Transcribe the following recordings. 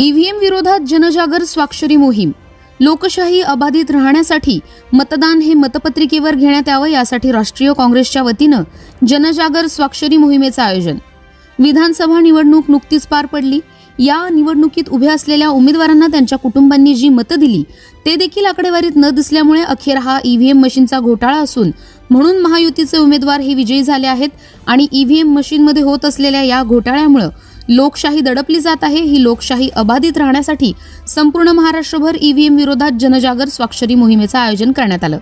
EVM विरोधात जनजागर स्वाक्षरी मोहीम. लोकशाही अबाधित राहण्यासाठी मतदान हे मतपत्रिकेवर घेण्यात यावं यासाठी राष्ट्रीय काँग्रेसच्या वतीनं जनजागर स्वाक्षरी मोहिमेचं आयोजन. विधानसभा निवडणूक नुकतीच पार पडली. या निवडणुकीत उभ्या असलेल्या उमेदवारांना त्यांच्या कुटुंबांनी जी मतं दिली ते देखील आकडेवारीत न दिसल्यामुळे अखेर हा ईव्हीएम मशीनचा घोटाळा असून म्हणून महायुतीचे उमेदवार हे विजयी झाले आहेत आणि ईव्हीएम मशीनमध्ये होत असलेल्या या घोटाळ्यामुळं लोकशाही दडपली जात आहे. ही लोकशाही अबाधित राहण्यासाठी संपूर्ण महाराष्ट्रभर ईव्हीएम विरोधात जनजागर स्वाक्षरी मोहिमेचं आयोजन करण्यात आलं.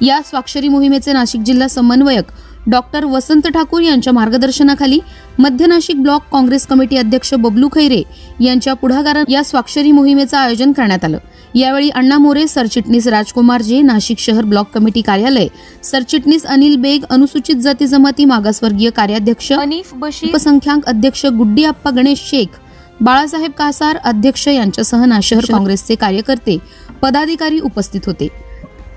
या स्वाक्षरी मोहिमेचे नाशिक जिल्हा समन्वयक डॉक्टर वसंत ठाकूर यांच्या मार्गदर्शनाखाली मध्य नाशिक ब्लॉक काँग्रेस कमिटी अध्यक्ष बबलू खैरे यांच्या पुढाकारात या स्वाक्षरी मोहिमेचं आयोजन करण्यात आलं. यावेळी अण्णा मोरे सरचिटणीस राजकुमार जे नाशिक शहर ब्लॉक कमिटी कार्यालय सरचिटणीस अनिल बेग अनुसूचित जाती जमाती मागासवर्गीय कार्याध्यक्ष अनिफ बशी अल्पसंख्याक अध्यक्ष गुड्डी आप्पा गणेश शेख बाळासाहेब कासार अध्यक्ष यांच्यासह नाशहर काँग्रेसचे कार्यकर्ते पदाधिकारी उपस्थित होते.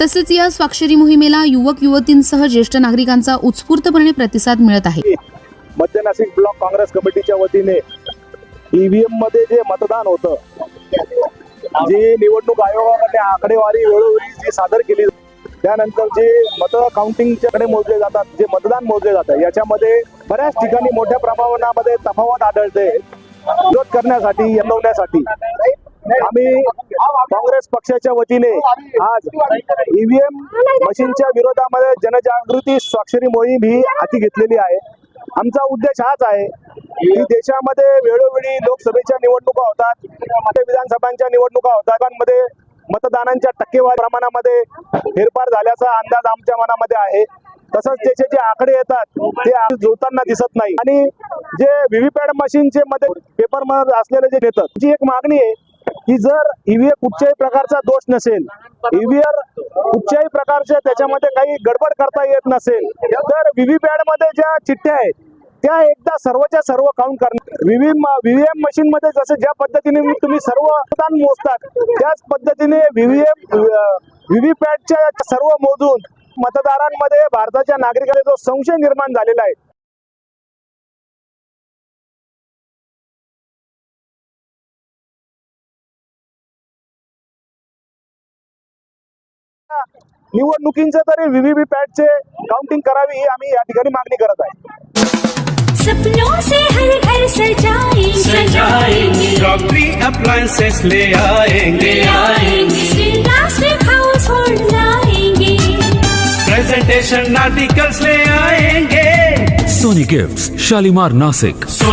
तसेच या स्वाक्षरी मोहिमेला युवक युवतींसह ज्येष्ठ नागरिकांचा उत्स्फूर्तपणे प्रतिसाद मिळत आहे. मध्य नाशिक ब्लॉक काँग्रेस कमिटीच्या वतीने ईव्हीएममध्ये जे मतदान होतं जी निवडणूक आयोगाने आकडेवारी वेळोवेळी जी सादर केली त्यानंतर जे मत काउंटिंगच्याकडे मोजले जातात जे मतदान मोजले जातात याच्यामध्ये बऱ्याच ठिकाणी मोठ्या प्रमाणामध्ये तफावत आढळते. विरोध करण्यासाठी यंदवण्यासाठी. आम्ही काँग्रेस पक्षाच्या वतीने आज ईव्हीएम मशीनच्या विरोधामध्ये जनजागृती स्वाक्षरी मोहीम ही हाती घेतलेली आहे. आमचा उद्देश हाच आहे की देशामध्ये वेळोवेळी लोकसभेच्या निवडणुका होतात विधानसभांच्या निवडणुका होतात मध्ये मतदानांच्या टक्केवारी प्रमाणामध्ये फेरफार झाल्याचा अंदाज आमच्या मनामध्ये आहे. तसंच त्याचे जे आकडे येतात ते आज जुळताना दिसत नाही. आणि जे व्हीव्हीपॅट मशीनचे मध्ये पेपरमध्ये असलेले जे घेतात जी एक मागणी आहे की जर ईव्हीएम कुठच्याही प्रकारचा दोष नसेल ईव्हीएम कुठच्याही प्रकारच्या त्याच्यामध्ये काही गडबड करता येत नसेल तर व्हीव्हीपॅडमध्ये ज्या चिठ्ठ्या आहेत त्या एकदा सर्वच्या सर्व काउंट करणार व्हीव्हीएम व्हीव्हीएम मशीन मध्ये जसं ज्या पद्धतीने तुम्ही सर्व मतदान मोजतात त्याच पद्धतीने व्हीव्हीएम व्हीव्हीपॅटच्या सर्व मोजून मतदारांमध्ये भारताच्या नागरिकांचा जो संशय निर्माण झालेला आहे निवडणुकींचं तरी व्हीव्हीपॅटचे काउंटिंग करावी ही आम्ही या ठिकाणी मागणी करत आहे. सपनों से हर घर सजाएँगे। सजाएँगे। क्रॉकरी अप्लायंसेस ले आएँगे। आएँगे। प्लास्टिक हाउस होल्ड लाएँगे। प्रेजेंटेशन आर्टिकल्स ले आएँगे। Sony Gifts, Shalimar Nasik.